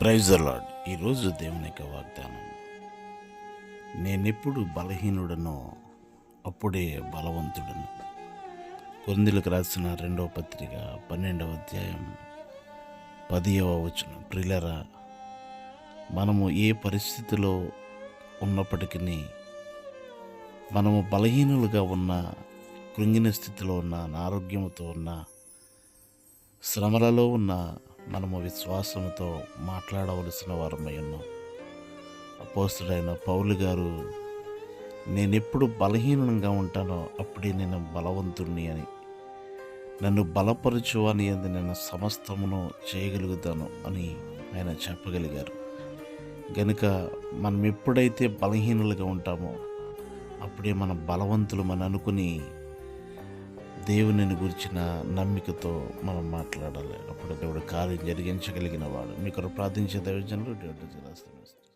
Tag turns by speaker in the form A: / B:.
A: Praise lord ఈరోజు దేవుని యొక్క వాగ్దానం. నేనెప్పుడు బలహీనుడనో అప్పుడే బలవంతుడను. కొరిందులకు రాసిన రెండవ పత్రిక పన్నెండవ అధ్యాయం పదియవ వచనం. ప్రిలరా మనము ఏ పరిస్థితిలో ఉన్నప్పటికీ మనము బలహీనులుగా ఉన్న కృంగిన స్థితిలో ఉన్న అనారోగ్యంతో ఉన్న శ్రమలలో ఉన్న మనము విశ్వాసంతో మాట్లాడవలసిన వారమై ఉన్నాం. అపోస్తుడైన పౌలు గారు నేను ఎప్పుడు బలహీనంగా ఉంటానో అప్పుడే నేను బలవంతుణ్ణి అని. నన్ను బలపరచు అని అది నేను సమస్తమును చేయగలుగుతాను అని ఆయన చెప్పగలిగారు. గనుక మనం ఎప్పుడైతే బలహీనులుగా ఉంటామో అప్పుడే మనం బలవంతులు మనం అనుకుని దేవునిని గురించిన నమ్మికతో మనం మాట్లాడాలి. అప్పుడు దేవుడు కార్యం జరిగించగలిగిన వాడు. మీకు ప్రార్థించే దైవజనులు దేవుడు